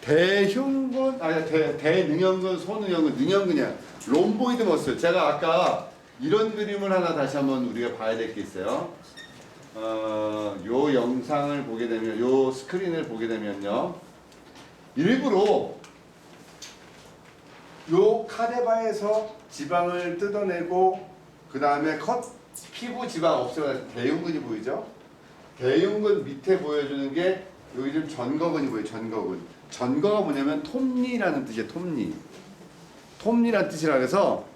대흉근 아니 대 대능형근 소능형근 능형근이야 롬보이드 머슬 제가 아까 이런 그림을 하나 다시 한번 우리가 봐야 될 게 있어요. 어, 요 영상을 보게 되면 요 스크린을 보게 되면요 일부러 요 카데바에서 지방을 뜯어내고 그 다음에 컷 피부 지방 없애고 대흉근이 보이죠? 대흉근 밑에 보여주는 게 여기 좀 전거근이 보여요. 전거근. 전거가 뭐냐면 톱니라는 뜻이에요. 톱니. 톱니라는 뜻이라 그래서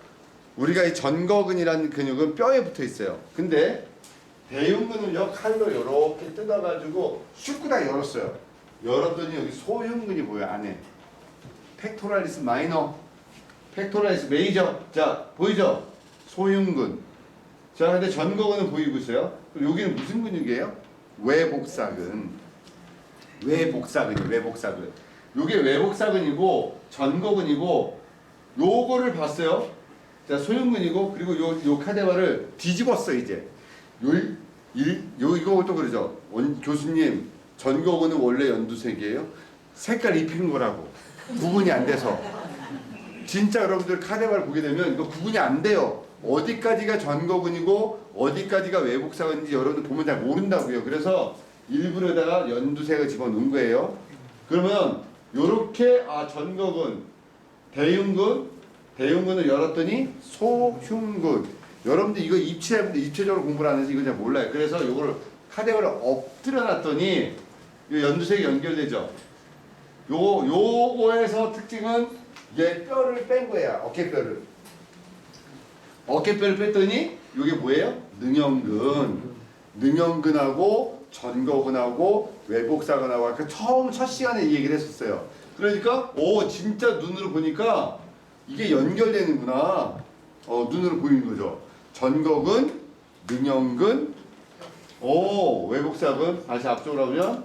우리가 이 전거근이라는 근육은 뼈에 붙어 있어요. 근데 대흉근은요 칼로 이렇게 뜯어가지고 슉구다 열었어요. 열었더니 여기 소흉근이 보여 안에. 팩토랄리스 마이너, 팩토랄리스 메이저. 자 보이죠? 소흉근. 자 근데 전거근은 보이고 있어요. 여기는 무슨 근육이에요? 외복사근. 외복사근이 외복사근. 요게 외복사근이고 전거근이고 요거를 봤어요. 자 소흉근이고 그리고 요 요 카데바를 뒤집었어 이제. 요 이거 또 그러죠. 원 교수님 전거근은 원래 연두색이에요. 색깔 입히는 거라고 구분이 안 돼서. 진짜 여러분들 카네발 보게 되면 이거 구분이 안 돼요. 어디까지가 전거근이고 어디까지가 외복사근인지 여러분들 보면 잘 모른다고요. 그래서 일부러다가 연두색을 집어넣은 거예요. 그러면 요렇게 아 전거근, 대흉근, 대흉근을 열었더니 소흉근. 여러분들 이거 입체분들 입체적으로 공부를 안 해서 이거 잘 몰라요. 그래서 요거를 카데바를 엎드려 놨더니 요 연두색이 연결되죠. 요 요거에서 특징은 얘 뼈를 뺀 거야 어깨뼈를 어깨뼈를 뺐더니 이게 뭐예요? 능형근 능형근하고 전거근하고 외복사근하고 아까 처음 첫 시간에 이 얘기를 했었어요 그러니까 오 진짜 눈으로 보니까 이게 연결되는구나 어 눈으로 보이는 거죠 전거근 능형근 오 외복사근 다시 앞쪽으로 하면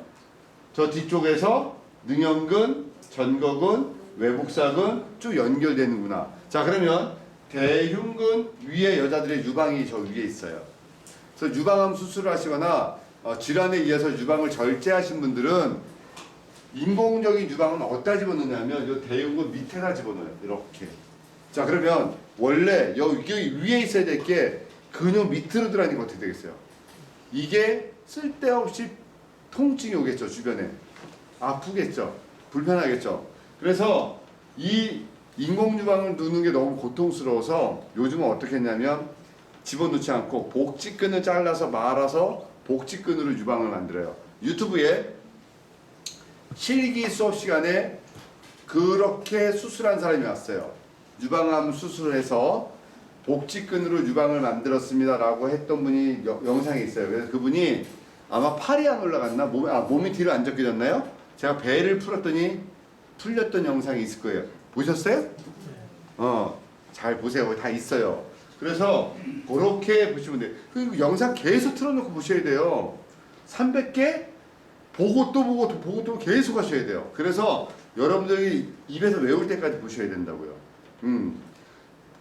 저 뒤쪽에서 능형근, 전거근, 외복사근 쭉 연결되는구나. 자 그러면 대흉근 위에 여자들의 유방이 저 위에 있어요. 그래서 유방암 수술을 하시거나 어, 질환에 의해서 유방을 절제하신 분들은 인공적인 유방은 어디다 집어넣냐면 이 대흉근 밑에다 집어넣어요. 이렇게. 자 그러면 원래 여기 위에 있어야 될 게 근육 밑으로 들어가니까 어떻게 되겠어요? 이게 쓸데없이 통증이 오겠죠 주변에 아프겠죠 불편하겠죠 그래서 이 인공유방을 누는 게 너무 고통스러워서 요즘은 어떻게 했냐면 집어넣지 않고 복직근을 잘라서 말아서 복직근으로 유방을 만들어요 유튜브에 실기 수업 시간에 그렇게 수술한 사람이 왔어요 유방암 수술을 해서 복직근으로 유방을 만들었습니다라고 했던 분이 여- 영상이 있어요. 그래서 그분이 아마 팔이 안 올라갔나 몸, 아, 몸이 뒤로 안 접혀졌나요? 제가 배를 풀었더니 풀렸던 영상이 있을 거예요. 보셨어요? 어, 잘 보세요. 다 있어요. 그래서 그렇게 보시면 돼요. 그 영상 계속 틀어놓고 보셔야 돼요. 300개 보고 또 보고 또 보고 또 계속 하셔야 돼요. 그래서 여러분들이 입에서 외울 때까지 보셔야 된다고요. 음.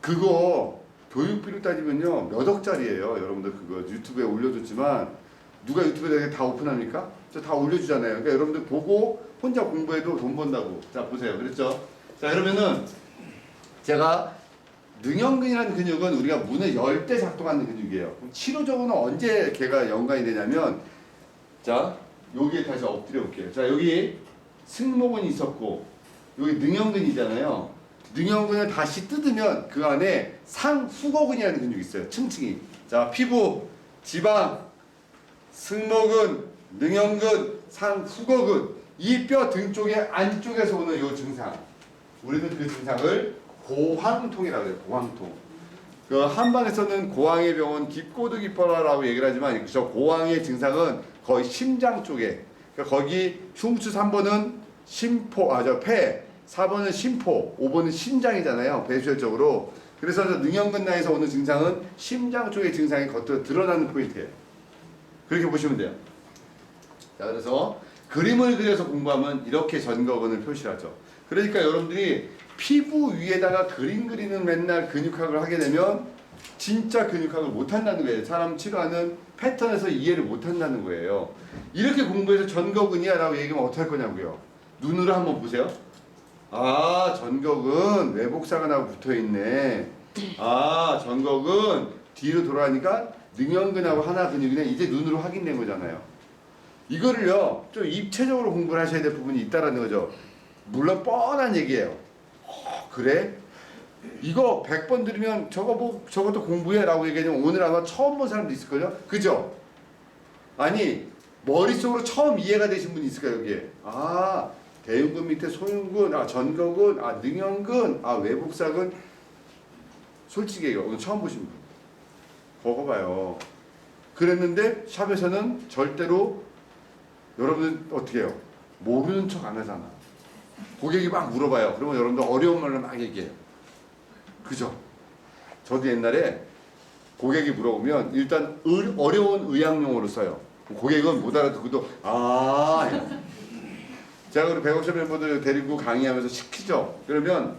그거 교육비로 따지면요 몇 억짜리예요 여러분들 그거 유튜브에 올려줬지만 누가 유튜브에 다 오픈합니까? 저 다 올려주잖아요 그러니까 여러분들 보고 혼자 공부해도 돈 번다고 자 보세요 그랬죠? 자 그러면은 제가 능형근이라는 근육은 우리가 문을 열 때 작동하는 근육이에요 치료적으로는 언제 걔가 연관이 되냐면 자 여기에 다시 엎드려 볼게요 자 여기 승모근이 있었고 여기 능형근이잖아요 능형근을 다시 뜯으면 그 안에 상후거근이라는 근육이 있어요. 층층이. 자, 피부, 지방, 승모근, 능형근, 상후거근. 이 뼈 등 쪽의 안쪽에서 오는 이 증상. 우리는 그 증상을 고황통이라고 해요. 고황통. 그 한방에서는 고황의 병은 깊고도 깊어라라고 얘기를 하지만 저 고황의 증상은 거의 심장 쪽에 그러니까 거기 흉추 3번은 심포 아 저 폐 4번은 심포 5번은 심장이잖아요 배수혈적으로 그래서 저 능형근 나에서 오는 증상은 심장 쪽의 증상이 겉으로 드러나는 포인트예요 그렇게 보시면 돼요 자 그래서 그림을 그려서 공부하면 이렇게 전거근을 표시하죠 그러니까 여러분들이 피부 위에다가 그림 그리는 맨날 근육학을 하게 되면 진짜 근육학을 못한다는 거예요. 사람 치료하는 패턴에서 이해를 못한다는 거예요. 이렇게 공부해서 전거근이야 라고 얘기하면 어떡할 거냐고요. 눈으로 한번 보세요. 아 전극은 외복사근하고 붙어 있네. 아 전극은 뒤로 돌아가니까 능형근하고 하나 근육이네. 이제 눈으로 확인된 거잖아요. 이거를요 좀 입체적으로 공부를 하셔야 될 부분이 있다라는 거죠. 물론 뻔한 얘기예요. 어, 그래? 이거 100번 들으면 저거 뭐 저것도 공부해 라고 얘기하면 오늘 아마 처음 본 사람도 있을걸요? 그죠? 아니 머릿속으로 처음 이해가 되신 분이 있을까요 여기에? 아 대흉근 밑에 소흉근, 아 전거근, 아 능형근, 아 외복사근 솔직히 얘기해 오늘 처음 보신 분 그거 봐요 그랬는데 샵에서는 절대로 여러분 어떻게 해요? 모르는 척 안 하잖아 고객이 막 물어봐요 그러면 여러분들 어려운 말로 막 얘기해요 그죠? 저도 옛날에 고객이 물어보면 일단 의- 어려운 의학용어로 써요. 고객은 못 알아듣고도 아. 제가 우리 백옥션 멤버들 데리고 강의하면서 시키죠. 그러면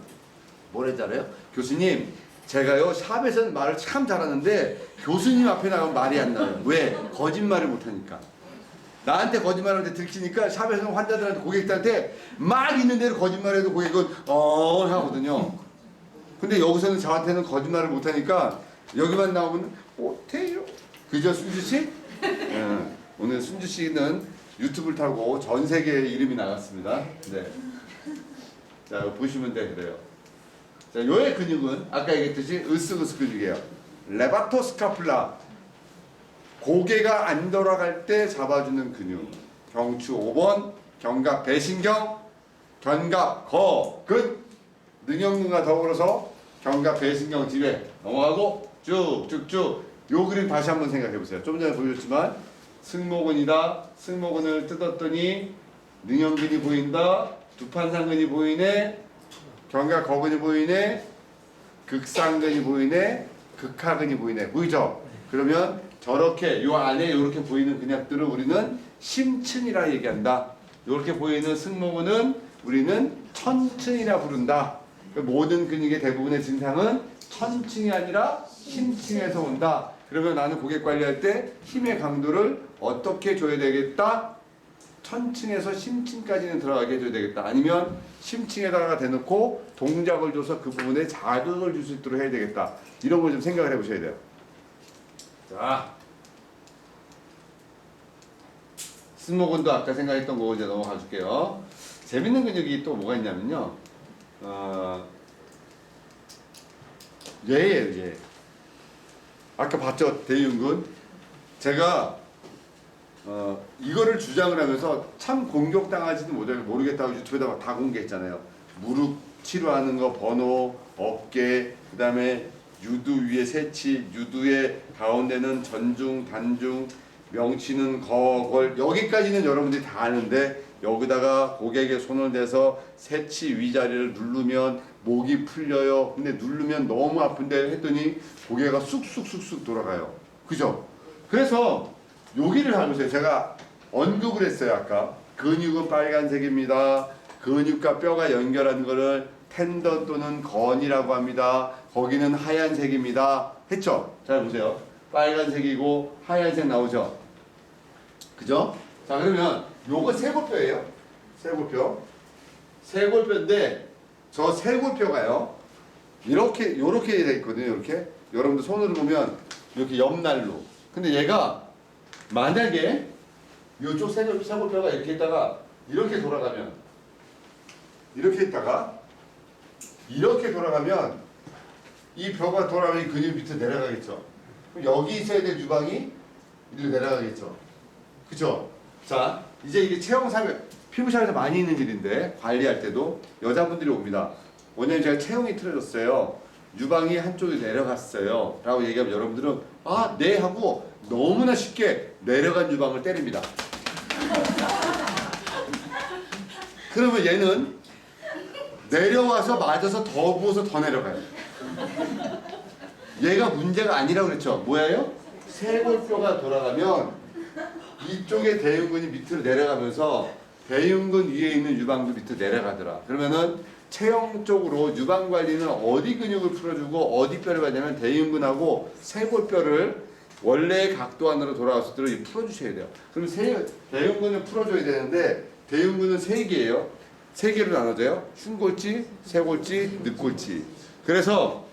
뭐라 잘해요? 교수님 제가요 샵에서는 말을 참 잘하는데 교수님 앞에 나가면 말이 안 나요. 왜? 거짓말을 못하니까. 나한테 거짓말하는데 들키니까 샵에서 는 환자들한테 고객들한테 막 있는 대로 거짓말해도 고객은 어 하거든요. 근데 여기서는 저한테는 거짓말을 못하니까 여기만 나오면 어때요? 그죠 순주 씨? 예, 오늘 순주 씨는 유튜브를 타고 전 세계에 이름이 나갔습니다. 네. 자 보시면 돼 그래요. 자 요의 근육은 아까 얘기했듯이 으스으스 근육이에요. 레바토 스카플라 고개가 안 돌아갈 때 잡아주는 근육. 경추 5번, 견갑 배신경, 견갑 거근 능형근과 더불어서 견갑 배신경 뒤에 넘어가고 쭉쭉쭉 요 그림 다시 한번 생각해 보세요. 좀 전에 보여줬지만 승모근이다. 승모근을 뜯었더니 능형근이 보인다. 두판상근이 보이네. 견갑 거근이 보이네. 극상근이 보이네. 극하근이 보이네. 보이죠? 그러면 저렇게 요 안에 이렇게 보이는 근육들을 우리는 심층이라 얘기한다. 이렇게 보이는 승모근은 우리는 천층이라 부른다. 그 모든 근육의 대부분의 증상은 천층이 아니라 심층에서 온다. 그러면 나는 고객 관리할 때 힘의 강도를 어떻게 줘야 되겠다? 천층에서 심층까지는 들어가게 해줘야 되겠다. 아니면 심층에다가 대놓고 동작을 줘서 그 부분에 자극을 줄 수 있도록 해야 되겠다. 이런 걸 좀 생각을 해보셔야 돼요. 자, 스모근도 아까 생각했던 거 이제 넘어가 줄게요. 재밌는 근육이 또 뭐가 있냐면요. 어, 얘예요, 얘. 아까 봤죠, 대흉근. 제가 어, 이거를 주장을 하면서 참 공격당하지도 못하게 모르겠다고 유튜브에다가 다 공개했잖아요. 무릎 치료하는 거 번호, 어깨, 그 다음에 유두 위에 세치, 유두의 가운데는 전중, 단중, 명치는 거걸 여기까지는 여러분들이 다 아는데 여기다가 고객에 손을 대서 세치 위자리를 누르면 목이 풀려요. 근데 누르면 너무 아픈데 했더니 고개가 쑥쑥쑥쑥 돌아가요. 그죠? 그래서 여기를 하면서 제가 언급을 했어요 아까 근육은 빨간색입니다. 근육과 뼈가 연결한 거를 텐더 또는 건이라고 합니다. 거기는 하얀색입니다. 했죠? 잘 보세요. 빨간색이고 하얀색 나오죠? 그죠? 자 그러면 요거 쇄골뼈예요. 쇄골뼈. 쇄골뼈인데 저 쇄골뼈가요. 이렇게 요렇게 돼 있거든요. 이렇게 여러분들 손으로 보면 이렇게 옆날로. 근데 얘가 만약에 요쪽 쇄골, 쇄골뼈가 이렇게 있다가 이렇게 돌아가면 이렇게 있다가 이렇게 돌아가면 이 뼈가 돌아가면 이 근육 밑에 내려가겠죠. 여기 있어야 될 유방이 이리로 내려가겠죠. 그죠? 자, 이제 이게 체형상을 피부샵에서 많이 있는 일인데 관리할 때도 여자분들이 옵니다. 오늘 제가 체형이 틀어졌어요. 유방이 한쪽이 내려갔어요. 라고 얘기하면 여러분들은 아, 네 하고 너무나 쉽게 내려간 유방을 때립니다. 그러면 얘는 내려와서 맞아서 더 부어서 더 내려가요. 얘가 문제가 아니라고 그랬죠. 뭐예요? 쇄골뼈가 돌아가면 이쪽에 대흉근이 밑으로 내려가면서 대흉근 위에 있는 유방도 밑으로 내려가더라. 그러면은 체형 쪽으로 유방 관리는 어디 근육을 풀어주고 어디 뼈를 가냐면 대흉근하고 쇄골뼈를 원래의 각도 안으로 수 있도록 풀어주셔야 돼요. 그럼 세, 대흉근을 풀어줘야 되는데 대흉근은 세 개예요. 세 개로 나눠져요. 흉골지, 쇄골지, 늑골지. 그래서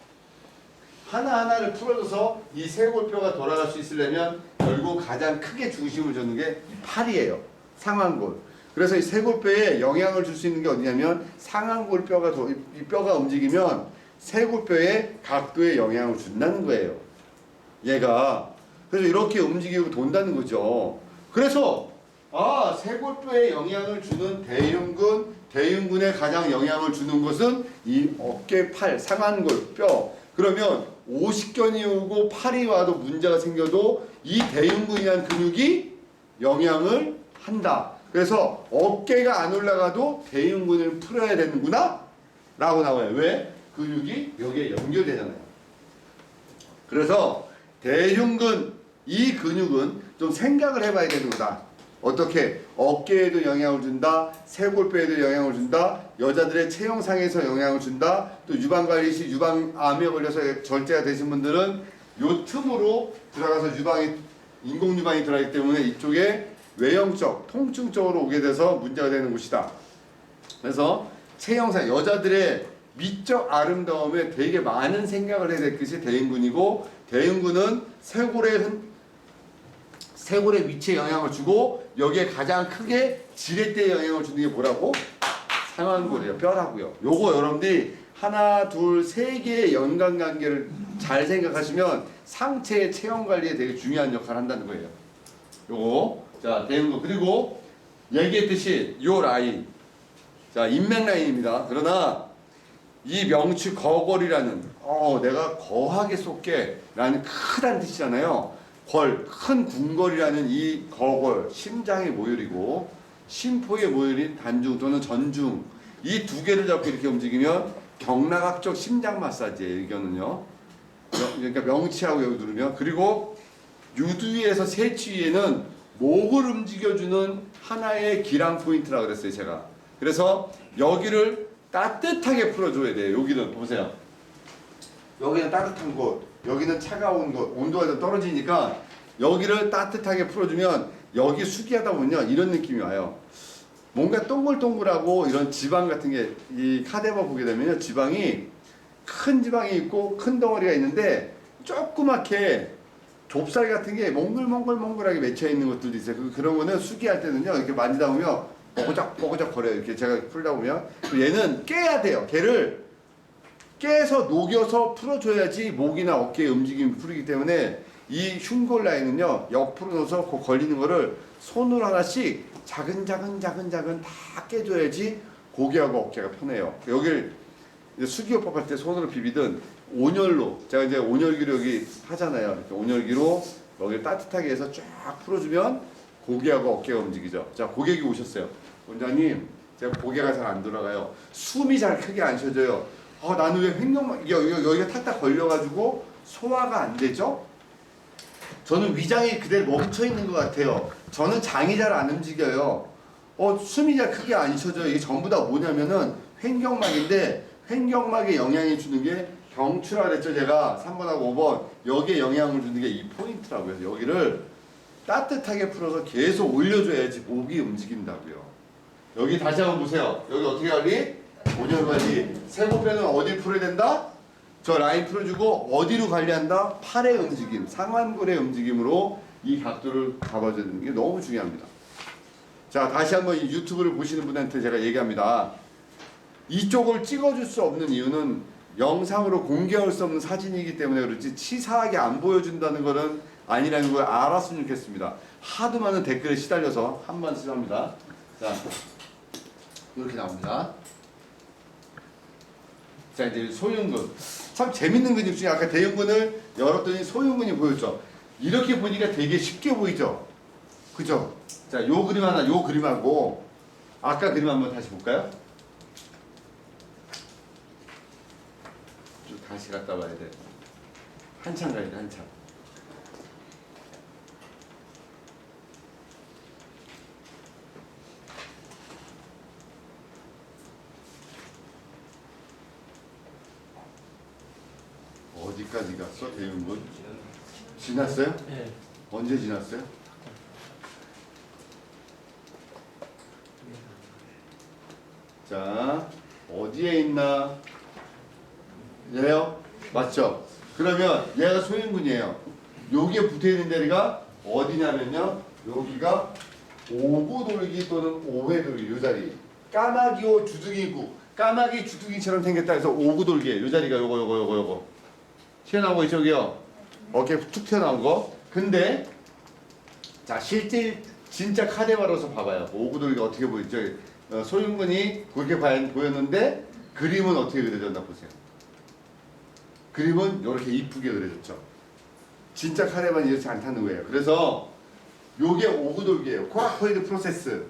하나하나를 풀어줘서 이 쇄골뼈가 돌아갈 수 있으려면 결국 가장 크게 중심을 줬는 게 팔이에요. 상완골. 그래서 이 쇄골뼈에 영향을 줄 수 있는 게 어디냐면 상완골뼈가 도- 이 뼈가 움직이면 쇄골뼈의 각도에 영향을 준다는 거예요. 얘가 그래서 이렇게 움직이고 돈다는 거죠. 그래서 아 쇄골뼈에 영향을 주는 대흉근, 대흉근에 가장 영향을 주는 것은 이 어깨, 팔, 상완골 뼈. 그러면 오십견이 오고 팔이 와도 문제가 생겨도 이 대흉근이라는 근육이 영향을 한다. 그래서 어깨가 안 올라가도 대흉근을 풀어야 되는구나 라고 나와요. 왜? 근육이 여기에 연결되잖아요. 그래서 대흉근 이 근육은 좀 생각을 해봐야 되는 거다. 어떻게 어깨에도 영향을 준다, 쇄골뼈에도 영향을 준다, 여자들의 체형상에서 영향을 준다, 또 유방관리 시 유방암에 걸려서 절제가 되신 분들은 요 틈으로 들어가서 유방이 인공 유방이 들어가기 때문에 이쪽에 외형적, 통증적으로 오게 돼서 문제가 되는 곳이다. 그래서 체형상 여자들의 미적 아름다움에 되게 많은 생각을 해야 될 것이 대인군이고 대인군은 쇄골의 흔- 쇄골의 위치에 영향을 주고 여기에 가장 크게 지렛대에 영향을 주는 게 뭐라고? 상완골이에요. 뼈라고요. 요거 여러분들이 하나, 둘, 세 개의 연관관계를 잘 생각하시면 상체의 체형 관리에 되게 중요한 역할을 한다는 거예요. 요거 자 대인군 그리고 얘기했듯이 요 라인 자 인맥 라인입니다. 그러나 이 명치 거걸이라는 어 내가 거하게 쏟게라는 크다는 뜻이잖아요. 걸, 큰 궁궐이라는 이 거걸, 심장의 모율이고 심포의 모율인 단중 또는 전중 이 두 개를 잡고 이렇게 움직이면 경락학적 심장 마사지예요. 이거는요. 명- 그러니까 명치하고 여기 누르면 그리고 유두위에서 세치위에는 목을 움직여주는 하나의 기랑 포인트라 그랬어요 제가. 그래서 여기를 따뜻하게 풀어줘야 돼요. 여기는 보세요. 여기는 따뜻한 곳, 여기는 차가운 곳, 온도가 좀 떨어지니까 여기를 따뜻하게 풀어주면 여기 숙이하다 보면 이런 느낌이 와요. 뭔가 동글동글하고 이런 지방 같은 게 이 카데마 보게 되면요 지방이 큰 지방이 있고 큰 덩어리가 있는데 조그맣게 좁쌀 같은 게 몽글몽글몽글하게 맺혀 있는 것들도 있어요. 그- 그런 거는 수기할 때는요 이렇게 만지다 보면 뽀그작 뽀그작 거려요. 이렇게 제가 풀다 보면 그 얘는 깨야 돼요. 걔를 깨서 녹여서 풀어줘야지 목이나 어깨의 움직임이 풀리기 때문에 이 흉골 라인은요 옆으로 넣어서 그 걸리는 거를 손으로 하나씩 작은 작은 작은 작은 다 깨줘야지 고개하고 어깨가 편해요. 여길 이제 수기요법 할 때 손으로 비비든 온열로 제가 이제 온열기로 여기 하잖아요. 이렇게 온열기로 여기를 따뜻하게 해서 쫙 풀어주면 고개하고 어깨가 움직이죠. 자 고객이 오셨어요. 원장님 제가 고개가 잘 안 돌아가요. 숨이 잘 크게 안 쉬어져요. 어, 나는 왜 횡격막 여기, 여기가 탁탁 걸려가지고 소화가 안 되죠? 저는 위장이 그대로 멈춰 있는 것 같아요. 저는 장이 잘 안 움직여요. 어, 숨이 잘 크게 안 쉬어져요. 이게 전부 다 뭐냐면은 횡격막인데 횡격막에 영향이 주는 게 경추라 그랬죠 제가 3번하고 5번 여기에 영향을 주는 게 이 포인트라고요. 그래서 여기를 따뜻하게 풀어서 계속 올려줘야지 목이 움직인다고요. 여기 다시 한번 보세요. 여기 어떻게 관리? 온열 관리. 세고뼈는 어디 풀어야 된다? 저 라인 풀어주고 어디로 관리한다? 팔의 움직임, 상완골의 움직임으로 이 각도를 잡아주는 게 너무 중요합니다. 자 다시 한번 이 유튜브를 보시는 분한테 제가 얘기합니다. 이쪽을 찍어줄 수 없는 이유는 영상으로 공개할 수 없는 사진이기 때문에 그렇지 치사하게 안 보여준다는 것은 아니라는 걸 알았으면 좋겠습니다. 하도 많은 댓글에 시달려서 한 번씩 합니다. 자 이렇게 나옵니다. 자 이제 소흉근 참 재밌는 근육 중에 아까 대흉근을 열었더니 소흉근이 보였죠. 이렇게 보니까 되게 쉽게 보이죠. 그죠? 자요 그림 하나 요 그림하고 아까 그림 한번 다시 볼까요? 좀 다시 갔다 와야 돼. 한참 가야 돼 한참. 어디까지 갔어 대흉근? 지났어요? 네. 언제 지났어요? 자? 어디에 있나? 얘요? 맞죠? 그러면 얘가 소인군이에요. 여기에 붙어 있는 자리가 어디냐면요. 여기가 오구 돌기 또는 오회 돌기 요 자리. 까마귀오 주둥이구. 까마귀 주둥이처럼 생겼다 해서 오구 돌기에 요 자리가 요거 요거 요거 요거. 튀어나온 거 있죠, 여기요. 어깨 툭 튀어나온 거. 근데 자 실제 진짜 카데바로서 봐봐요. 오구돌기가 어떻게 보이죠? 어, 소윤군이 그렇게 봐- 보였는데 그림은 어떻게 그려졌나 보세요. 그림은 이렇게 이쁘게 그려졌죠. 진짜 카레만 이렇지 않다는 거예요. 그래서 요게 오구돌기예요. 코아코이드 프로세스.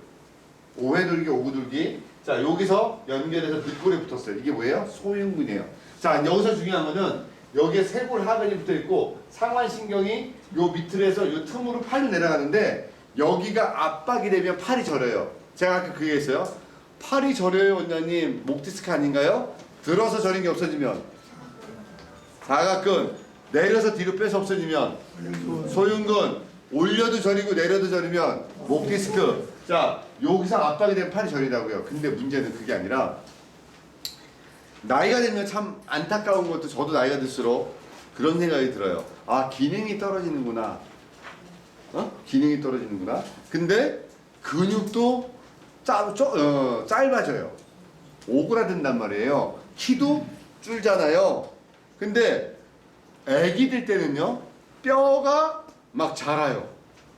오해돌기, 오구돌기. 자, 여기서 연결해서 늑골에 붙었어요. 이게 뭐예요? 소윤근이에요. 자, 여기서 중요한 거는 여기에 쇄골 하근이 붙어 있고 상완신경이 요 밑을에서 요 틈으로 팔로 내려가는데 여기가 압박이 되면 팔이 저려요. 제가 아까 그 얘기했어요. 팔이 저려요, 원장님. 목 디스크 아닌가요? 들어서 저린 게 없어지면 사각근 내려서 뒤로 빼서 없어지면 소윤근 올려도 저리고 내려도 저리면 목 디스크 자 여기서 압박이 되면 팔이 저리다고요 근데 문제는 그게 아니라 나이가 들면 참 안타까운 것도 저도 나이가 들수록 그런 생각이 들어요. 아 기능이 떨어지는구나. 어? 기능이 떨어지는구나. 근데 근육도 짜, 쪼, 어, 짧아져요. 오그라든단 말이에요. 키도 줄잖아요. 근데 애기들 때는요 뼈가 막 자라요.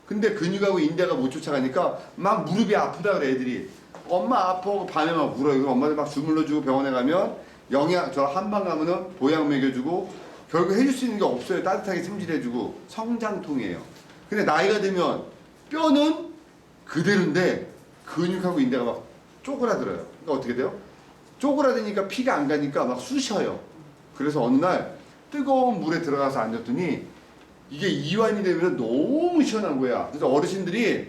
근데 근육하고 인대가 못 쫓아가니까 막 무릎이 아프다 그래 애들이. 엄마 아파 밤에 막 울어요. 엄마들 막 주물러주고 병원에 가면 영양 저 한방 가면은 보약 먹여주고 결국 해줄 수 있는 게 없어요 따뜻하게 찜질해주고 성장통이에요 근데 나이가 들면 뼈는 그대로인데 근육하고 인대가 막 쪼그라들어요 그러니까 어떻게 돼요? 쪼그라드니까 피가 안 가니까 막 쑤셔요 그래서 어느 날 뜨거운 물에 들어가서 앉았더니 이게 이완이 되면 너무 시원한 거야. 그래서 어르신들이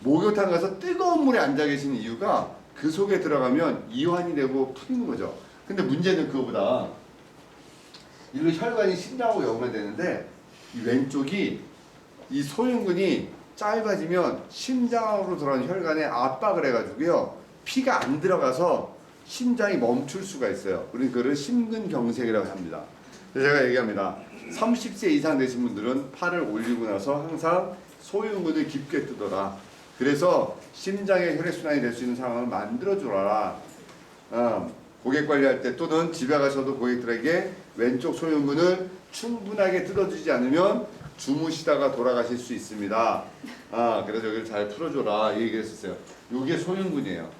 목욕탕 가서 뜨거운 물에 앉아 계시는 이유가 그 속에 들어가면 이완이 되고 풀리는 거죠. 근데 문제는 그거보다 일로 혈관이 심장하고 엮으면 되는데 이 왼쪽이 이 소흉근이 짧아지면 심장으로 들어가는 혈관에 압박을 해가지고요 피가 안 들어가서 심장이 멈출 수가 있어요. 우리 그를 심근경색이라고 합니다. 그래서 제가 얘기합니다. 30세 이상 되신 분들은 팔을 올리고 나서 항상 소유근을 깊게 뜨더라. 그래서 심장의 혈액순환이 될 수 있는 상황을 만들어주라. 어, 고객 관리할 때 또는 집에 가셔도 고객들에게 왼쪽 소유근을 충분하게 뜯어주지 않으면 주무시다가 돌아가실 수 있습니다. 아, 그래서 여기를 잘 풀어줘라. 이 얘기를 했었어요. 이게 소유근이에요.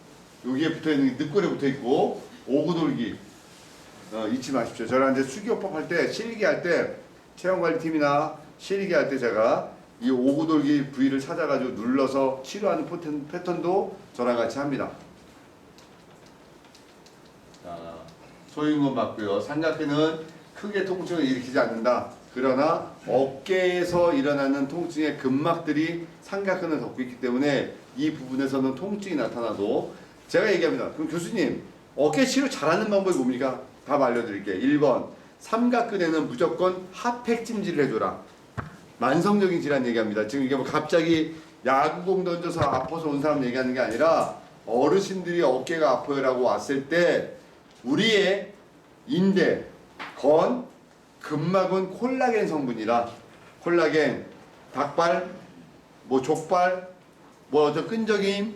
여기에 붙어 있는 게 늑골에 붙어 있고 오구돌기 어, 잊지 마십시오. 저랑 이제 수기호법 할 때, 실기 할 때, 체형관리팀이나 실기 할 때 제가 이 오구돌기 부위를 찾아가지고 눌러서 치료하는 패턴, 패턴도 저랑 같이 합니다. 자, 소유근 맞고요. 삼각근은 크게 통증을 일으키지 않는다. 그러나 어깨에서 일어나는 통증의 근막들이 삼각근을 덮고 있기 때문에 이 부분에서는 통증이 나타나도 제가 얘기합니다. 그럼 교수님 어깨 치료 잘하는 방법이 뭡니까? 답 알려드릴게요. 1번 삼각근에는 무조건 핫팩 찜질을 해줘라. 만성적인 질환 얘기합니다. 지금 이게 뭐 갑자기 야구공 던져서 아파서 온 사람 얘기하는 게 아니라 어르신들이 어깨가 아파요라고 왔을 때 우리의 인대, 건, 근막은 콜라겐 성분이라 콜라겐, 닭발, 뭐 족발, 뭐 어떤 끈적임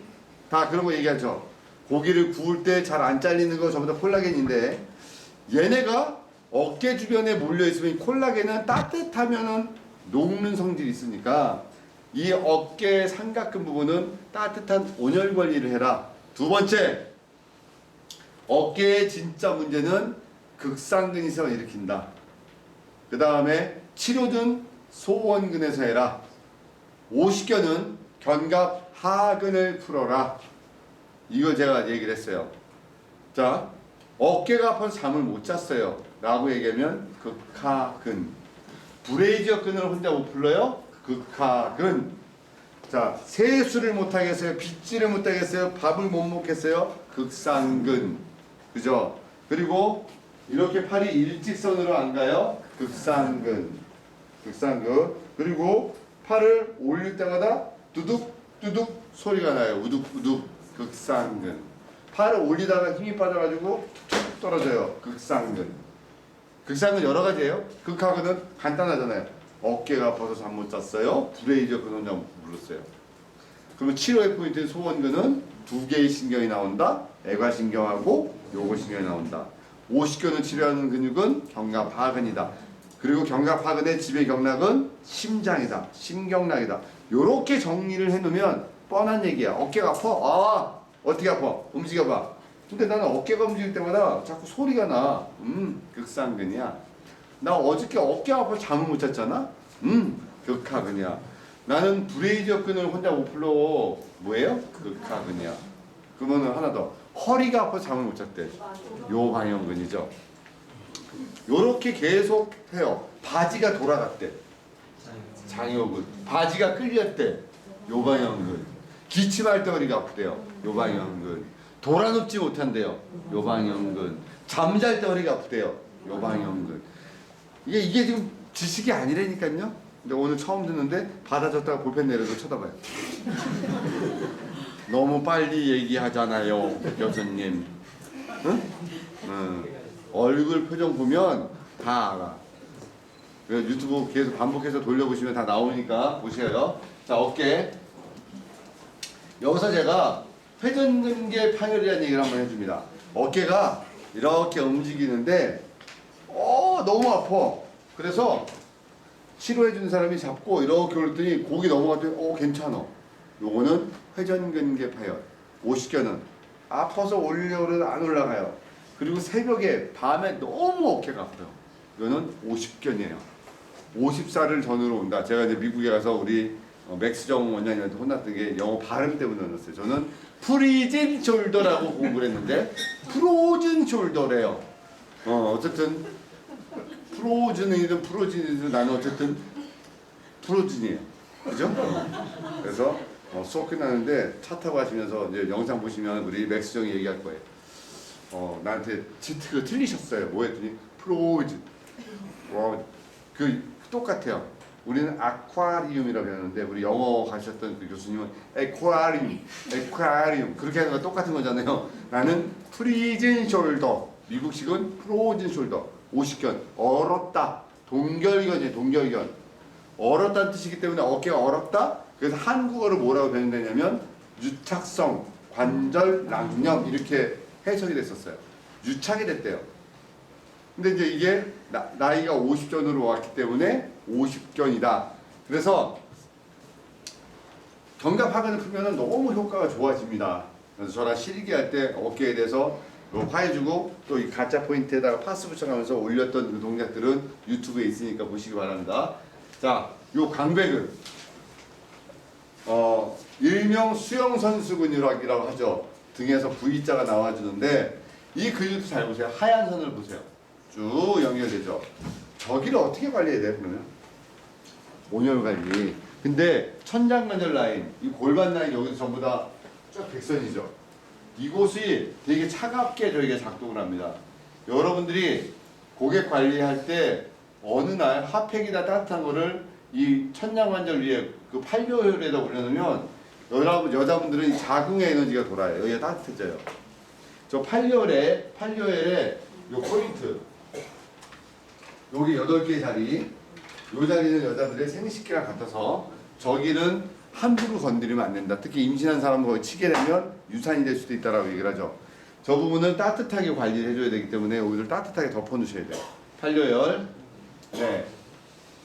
다 그런 거 얘기하죠. 고기를 구울 때 잘 안 잘리는 거 전부 다 콜라겐인데 얘네가 어깨 주변에 몰려 있으면 이 콜라겐은 따뜻하면은 녹는 성질이 있으니까 이 어깨 삼각근 부분은 따뜻한 온열 관리를 해라. 두 번째 어깨의 진짜 문제는 극상근에서 일으킨다. 그 다음에 치료든 소원근에서 해라. 오십견은 견갑 하근을 풀어라. 이걸 제가 얘기를 했어요. 자, 어깨가 아파서 잠을 못 잤어요. 라고 얘기하면 극하근. 브레이지어근을 혼자 못 풀러요? 극하근. 자, 세수를 못 하겠어요. 빗질을 못 하겠어요. 밥을 못 먹겠어요. 극상근. 그죠? 그리고 이렇게 팔이 일직선으로 안 가요. 극상근. 극상근. 그리고 팔을 올릴 때마다 두둑 두둑 소리가 나요. 우둑 우둑 극상근. 팔을 올리다가 힘이 빠져가지고 툭툭 떨어져요. 극상근. 극상근 여러 가지예요. 극하근은 간단하잖아요. 어깨가 아파서 잠 못 잤어요. 브레이저 근원장 물었어요. 그러면 치료의 포인트는 소원근은 두 개의 신경이 나온다. 애과신경하고 요거신경이 나온다. 오십견을 치료하는 근육은 경갑하근이다. 그리고 경갑하근의 지배 경락은 심장이다. 심경락이다. 요렇게 정리를 해놓으면 뻔한 얘기야. 어깨가 아파? 아 어떻게 아파? 움직여봐. 근데 나는 어깨가 움직일 때마다 자꾸 소리가 나. 음 극상근이야. 나 어저께 어깨 아파 잠을 못 잤잖아. 음 극하근이야. 나는 브레이저근을 혼자 못 풀러 뭐예요? 극하근이야. 그러면 하나 더 허리가 아파 잠을 못 잤대. 요방형근이죠. 요렇게 계속 해요. 바지가 돌아갔대. 장요근. 바지가 끌렸대. 요방형근. 기침할 때 허리가 아프대요. 요방형근. 돌아눕지 못한대요. 요방형근. 잠잘 때 허리가 아프대요. 요방형근. 이게 이게 지금 지식이 아니라니까요. 근데 오늘 처음 듣는데 받아줬다가 볼펜 내려도 쳐다봐요. 너무 빨리 얘기하잖아요, 교수님. 응? 응. 얼굴 표정 보면 다 알아. 유튜브 계속 반복해서 돌려보시면 다 나오니까 보세요. 자, 어깨. 여기서 제가 회전근개 파열이라는 얘기를 한번 해줍니다. 어깨가 이렇게 움직이는데, 어, 너무 아파. 그래서 치료해주는 사람이 잡고 이렇게 올렸더니 고기 넘어갔더니, 어, 괜찮아. 요거는 회전근개 파열. 오십견은 아파서 올려도 안 올라가요. 그리고 새벽에 밤에 너무 어깨가 아파요. 이거는 50견이에요. 50살을 전후로 온다. 제가 이제 미국에 가서 우리 어, 맥스정 원장님한테 혼났던 게 영어 발음 때문에 혼났어요. 저는 프리즌 숄더라고 공부를 했는데 프로즌 숄더래요. 어, 어쨌든 프로즌이든 프로진이든 나는 어쨌든 프로진이에요. 그죠? 어. 그래서 어, 수업 끝나는데 차 타고 가시면서 이제 영상 보시면 우리 맥스정이 얘기할 거예요. 어 나한테 지트가 틀리셨어요. 뭐 했더니 프로즈. 와 그 똑같아요. 우리는 아쿠아리움이라고 하는데 우리 영어 가셨던 그 교수님은 에쿠아리움, 에쿠아리움 그렇게 하는 거 똑같은 거잖아요. 나는 프리즌 숄더, 미국식은 프로즌 숄더, 오십견, 얼었다, 동결견이에요, 동결견. 얼었다는 뜻이기 때문에 어깨가 얼었다. 그래서 한국어로 뭐라고 변형되냐면 유착성, 관절, 낭염 이렇게 해석이 됐었어요. 유착이 됐대요. 근데 이제 이게 나, 나이가 50견으로 왔기 때문에 50견이다. 그래서 견갑하근을 풀면 너무 효과가 좋아집니다. 그래서 저랑 실기 할 때 어깨에 대해서 요 화해주고 또 이 가짜 포인트에다가 파스 붙여가면서 올렸던 그 동작들은 유튜브에 있으니까 보시기 바랍니다. 자, 요 강백은 어 일명 수영 선수근이라고 하죠. 등에서 V자가 나와주는데 이 근육도 잘 보세요. 하얀 선을 보세요. 쭉 연결되죠. 저기를 어떻게 관리해야 돼요, 그러면? 온열 관리. 근데 천장관절 라인, 이 골반 라인 여기서 전부 다 쭉 백선이죠. 이곳이 되게 차갑게 저희가 작동을 합니다. 여러분들이 고객 관리할 때 어느 날 핫팩이나 따뜻한 거를 이 천장관절 위에 그 팔려혈에다 올려놓으면 여러분 여자분들은 이 자궁의 에너지가 돌아요. 여기가 따뜻해져요. 저 팔려혈에 팔려혈에 요 포인트 여기 여덟 개 자리 요 자리는 여자들의 생식기랑 같아서 저기는 함부로 건드리면 안 된다. 특히 임신한 사람 거기 치게 되면 유산이 될 수도 있다라고 얘기를 하죠. 저 부분은 따뜻하게 관리를 해줘야 되기 때문에 오히려 따뜻하게 덮어놓으셔야 돼요. 팔려열. 네.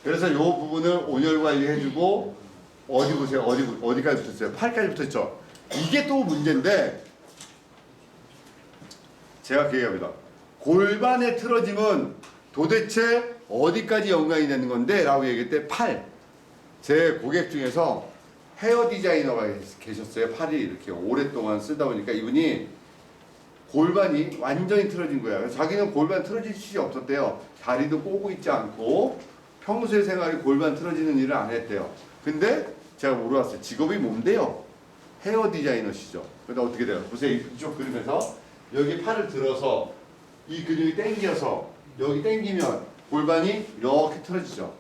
그래서 요 부분을 온열 관리해주고 어디 보세요. 어디 어디까지 붙었어요? 팔까지 붙었죠. 이게 또 문제인데 제가 그 얘기합니다. 골반의 틀어짐은 도대체 어디까지 연관이 되는 건데? 라고 얘기할 때 팔. 제 고객 중에서 헤어 디자이너가 계셨어요. 팔이 이렇게 오랫동안 쓰다 보니까 이분이 골반이 완전히 틀어진 거야. 자기는 골반 틀어질 일이 없었대요. 다리도 꼬고 있지 않고 평소의 생활이 골반 틀어지는 일을 안 했대요. 근데 제가 물어봤어요. 직업이 뭔데요? 헤어 디자이너시죠. 근데 어떻게 돼요? 보세요. 이쪽 그림에서 여기 팔을 들어서 이 근육이 당겨서 여기 당기면 골반이 이렇게 틀어지죠.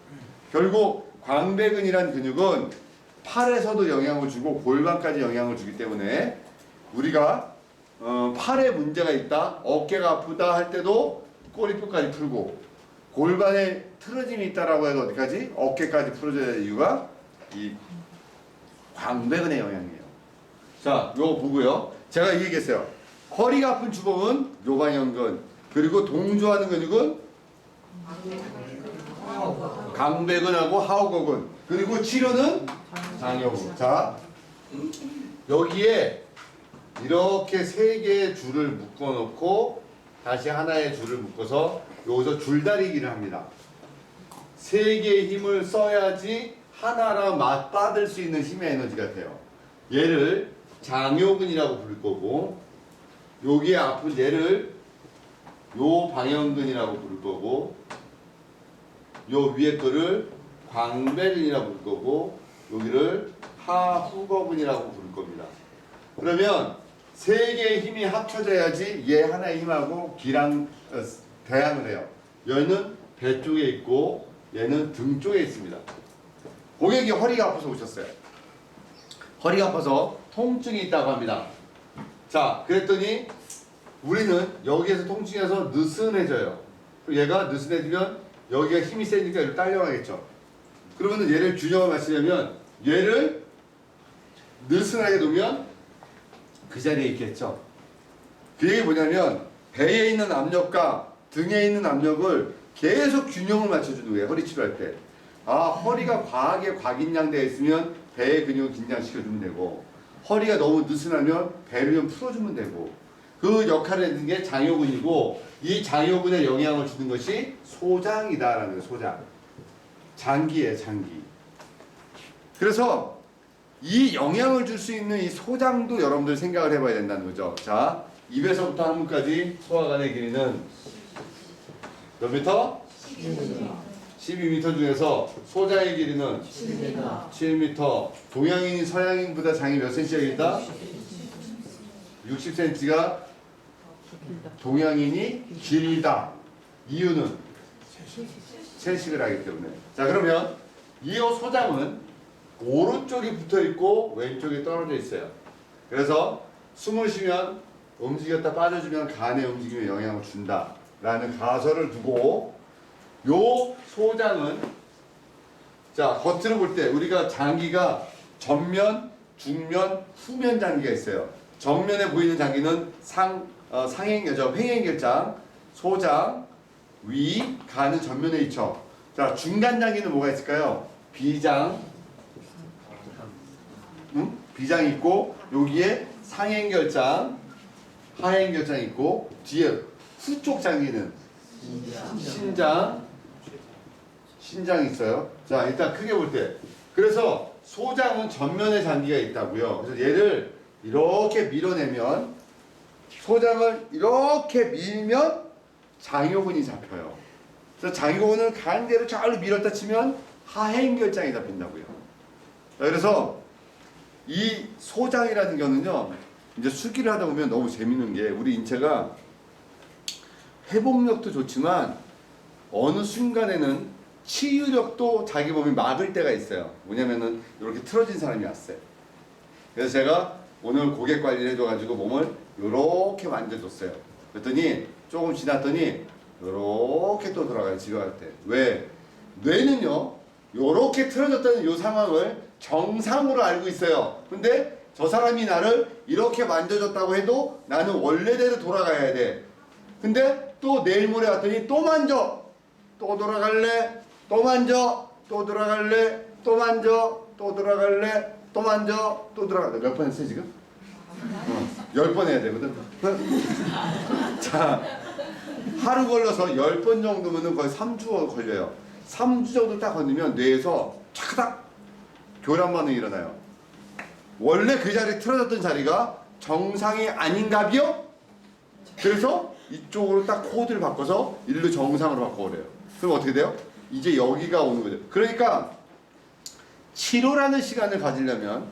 결국 광배근이란 근육은 팔에서도 영향을 주고 골반까지 영향을 주기 때문에 우리가 어, 팔에 문제가 있다, 어깨가 아프다 할 때도 꼬리뼈까지 풀고 골반에 틀어짐이 있다라고 해도 어디까지 어깨까지 풀어줘야 될 이유가 이 광배근의 영향이에요. 자, 요거 보고요. 제가 이 얘기했어요. 허리가 아픈 주범은 요방연근 그리고 동조하는 근육은 강배근하고 하우거근 그리고 치료는 장요근. 자, 여기에 이렇게 세 개의 줄을 묶어 놓고 다시 하나의 줄을 묶어서 여기서 줄다리기를 합니다. 세 개의 힘을 써야지 하나랑 맞받을 수 있는 힘의 에너지가 돼요. 얘를 장요근이라고 부를 거고 여기에 아픈 얘를 요 방형근이라고 부를 거고 요 위에 거를 광배근이라고 부를 거고 여기를 하후거근이라고 부를 겁니다. 그러면 세 개의 힘이 합쳐져야지 얘 하나의 힘하고 기랑 어, 대항을 해요. 얘는 배 쪽에 있고 얘는 등 쪽에 있습니다. 고객이 허리가 아파서 오셨어요. 허리가 아파서 통증이 있다고 합니다. 자, 그랬더니 우리는 여기에서 통증해서 느슨해져요. 그럼 얘가 느슨해지면 여기가 힘이 세니까 이렇게 딸려가겠죠. 그러면 얘를 균형을 맞추려면 얘를 느슨하게 놓으면 그 자리에 있겠죠. 그 얘기 뭐냐면 배에 있는 압력과 등에 있는 압력을 계속 균형을 맞춰주는 거예요. 허리 치료할 때. 아 허리가 과하게 과긴장되어 있으면 배의 근육을 긴장시켜주면 되고 허리가 너무 느슨하면 배를 좀 풀어주면 되고 그 역할을 해주는 게 장요근이고 이 장요근에 영향을 주는 것이 소장이다라는 거예요. 소장. 장기예요. 장기. 그래서 이 영향을 줄 수 있는 이 소장도 여러분들 생각을 해봐야 된다는 거죠. 자, 입에서부터 항문까지 소화관의 길이는 몇 미터? 12m 중에서 소장의 길이는 7m. 동양인이 서양인보다 장이 몇 cm가 길다? 60cm가 동양인이 길다. 이유는 채식을 하기 때문에. 자, 그러면 이 소장은 오른쪽이 붙어 있고 왼쪽이 떨어져 있어요. 그래서 숨을 쉬면 움직였다 빠져주면 간의 움직임에 영향을 준다 라는 가설을 두고 요 소장은 자 겉으로 볼 때 우리가 장기가 전면, 중면, 후면 장기가 있어요. 정면에 보이는 장기는 상 어, 상행결정, 횡행결장, 소장, 위, 간은 전면에 있죠. 자 중간 장기는 뭐가 있을까요? 비장, 응? 비장 있고 여기에 상행결장, 하행결장 있고 뒤에 후쪽 장기는 신장, 신장 있어요. 자 일단 크게 볼 때 그래서 소장은 전면에 장기가 있다고요. 그래서 얘를 이렇게 밀어내면 소장을 이렇게 밀면 장요근이 잡혀요. 그래서 장요근을 가운데로 잘 밀었다 치면 하행결장이 잡힌다고요. 자, 그래서 이 소장이라는 거는요, 이제 수기를 하다 보면 너무 재밌는 게 우리 인체가 회복력도 좋지만 어느 순간에는 치유력도 자기 몸이 막을 때가 있어요. 뭐냐면은 이렇게 틀어진 사람이 왔어요. 그래서 제가 오늘 고객 관리를 해줘가지고 몸을 이렇게 만져줬어요. 그랬더니 조금 지났더니 이렇게 또 돌아가요. 집에 갈 때. 왜? 뇌는요, 이렇게 틀어졌다는 이 상황을 정상으로 알고 있어요. 근데 저 사람이 나를 이렇게 만져줬다고 해도 나는 원래대로 돌아가야 돼. 근데 또 내일 모레 왔더니 또 만져. 또 돌아갈래. 또 만져. 또 돌아갈래. 또 만져. 또 돌아갈래. 또 만져. 또 돌아갈래. 몇 번 했어요 지금? 어, 열번 해야 되거든. 자, 하루 걸러서 열 번 정도면은 거의 3주 걸려요. 3주 정도 딱 걸리면 뇌에서 차크닥 교란 반응이 일어나요. 원래 그 자리에 틀어졌던 자리가 정상이 아닌가 비요? 그래서 이쪽으로 딱 코드를 바꿔서 일로 정상으로 바꿔버려요. 그럼 어떻게 돼요? 이제 여기가 오는 거죠. 그러니까 치료라는 시간을 가지려면